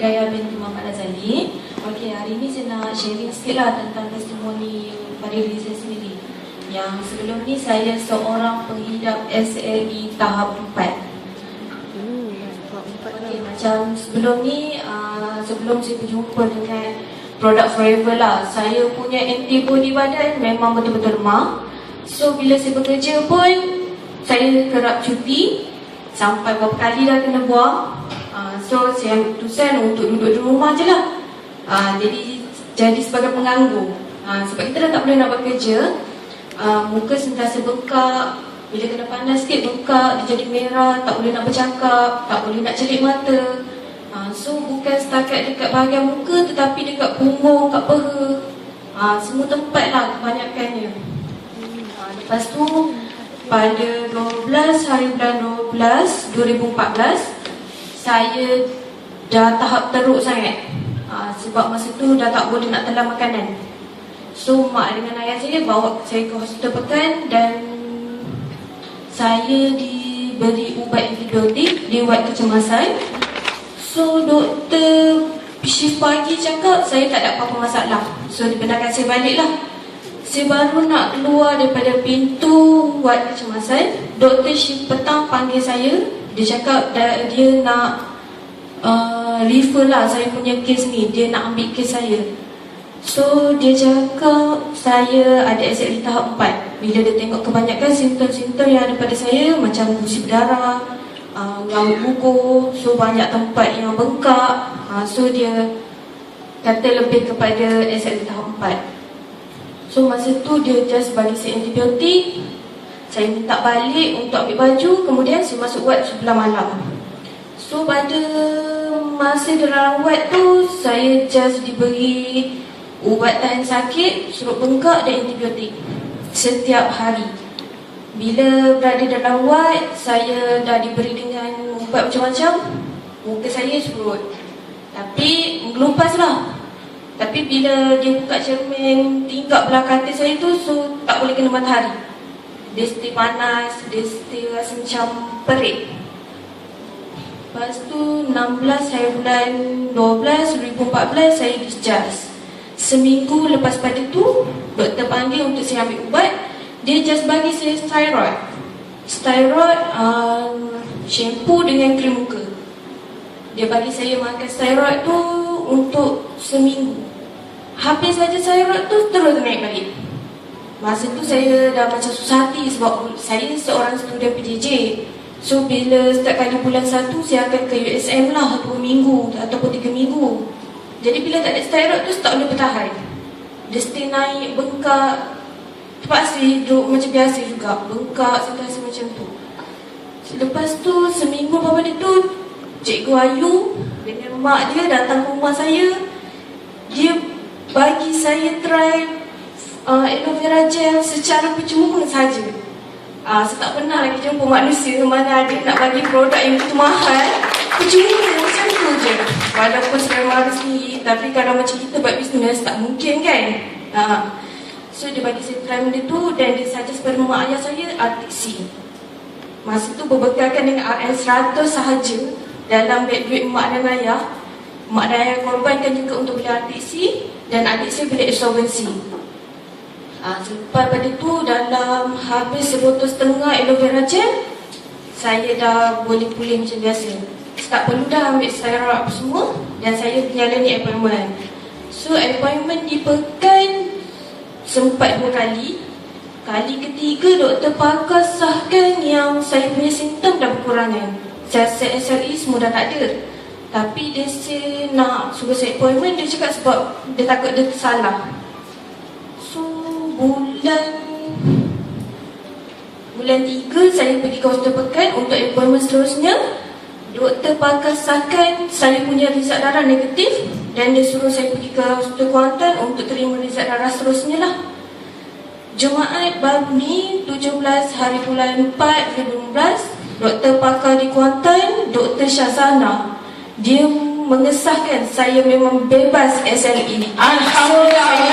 Hidayah binti Muhammad Azali. Okey, hari ini saya nak sharing sikit lah tentang testimoni pada diri saya sendiri. Yang sebelum ni saya seorang penghidap SLE tahap 4. Okey, macam sebelum ni, uh, sebelum saya berjumpa dengan produk Forever lah, saya punya antibody badan memang betul-betul lemah. So, bila saya bekerja pun, saya kerap cuti sampai berapa kali dah kena buang. So, saya keputusan untuk duduk di rumah je lah. Uh, jadi, jadi sebagai penganggur. Uh, sebab kita dah tak boleh nak bekerja, uh, muka sentiasa bengkak, bila kena panas sikit bengkak, dia jadi merah, tak boleh nak bercakap, tak boleh nak celik mata. Ha, so bukan setakat dekat bahagian muka tetapi dekat punggung, kat peha. Ha, semua tempat lah kebanyakannya. Ha, lepas tu pada 12 hari bulan 12 2014 saya dah tahap teruk sangat. Ha, sebab masa tu dah tak boleh nak telan makanan. So mak dengan ayah saya bawa saya ke hospital pekan dan saya diberi ubat antibiotik, diubat kecemasan. So doktor shift pagi cakap saya tak ada apa-apa masalah. So dibenarkan saya balik lah. Saya baru nak keluar daripada pintu buat kecemasan. Doktor shift petang panggil saya. Dia cakap dia, nak uh, refer lah saya punya kes ni. Dia nak ambil kes saya. So dia cakap saya ada SLE tahap 4 Bila dia tengok kebanyakan simptom-simptom yang ada pada saya Macam gusi berdarah, uh, ngamuk gugur So banyak tempat yang bengkak uh, So dia kata lebih kepada SLE tahap 4 So masa tu dia just bagi saya antibiotik Saya minta balik untuk ambil baju Kemudian saya masuk ward sebelah malam So pada masa dalam ward tu Saya just diberi ubat tahan sakit, suruh bengkak dan antibiotik setiap hari. Bila berada dalam ward, saya dah diberi dengan ubat macam-macam, muka saya surut. Tapi mengelupas lah. Tapi bila dia buka cermin tingkap belakang katil saya tu, so tak boleh kena matahari. Dia still panas, dia still rasa macam perik. Lepas tu 16 hari bulan 12, 2014 saya discharge. Seminggu lepas pada tu Doktor panggil untuk saya ambil ubat Dia just bagi saya steroid Steroid um, Shampoo dengan krim muka Dia bagi saya makan steroid tu Untuk seminggu Habis saja steroid tu Terus naik balik. Masa tu saya dah macam susah hati Sebab saya seorang student PJJ So bila setiap kali bulan satu Saya akan ke USM lah Dua minggu Ataupun tiga minggu. Jadi bila tak ada steroid tu tak boleh bertahan. Dia still naik, bengkak. Terpaksa hidup macam biasa juga. Bengkak, sentiasa macam tu. Lepas tu seminggu lepas pada tu Cikgu Ayu dengan mak dia datang rumah saya. Dia bagi saya try uh, aloe vera gel secara percuma saja. Uh, saya tak pernah lagi jumpa manusia mana ada nak bagi produk yang begitu mahal. Percuma macam tu je. Walaupun saya marah sendiri Tapi kalau macam kita buat bisnes Tak mungkin kan? Uh, So dia bagi saya try benda tu Dan dia saja kepada mak ayah saya Sea Masa tu berbekalkan dengan RN100 sahaja Dalam beg duit mak dan ayah Mak dan ayah korbankan juga untuk beli Arctic Sea Dan adik saya beli absorbency uh, Selepas pada tu dalam habis sebotol setengah aloe vera gel Saya dah boleh pulih macam biasa tak perlu dah ambil steroid apa semua dan saya menjalani appointment. So appointment di pekan sempat dua kali. Kali ketiga doktor pakar sahkan yang saya punya simptom dah berkurangan. Saya SLE semua dah tak ada. Tapi dia say nak suruh saya appointment dia cakap sebab dia takut dia salah. So bulan bulan tiga saya pergi ke hospital pekan untuk appointment seterusnya. Doktor pakar sahkan saya punya result darah negatif dan dia suruh saya pergi ke hospital Kuantan untuk terima result darah seterusnya lah. Jemaat baru ni 17 hari bulan 4 2015 Doktor pakar di Kuantan, Doktor Syazana Dia mengesahkan saya memang bebas SLE Alhamdulillah,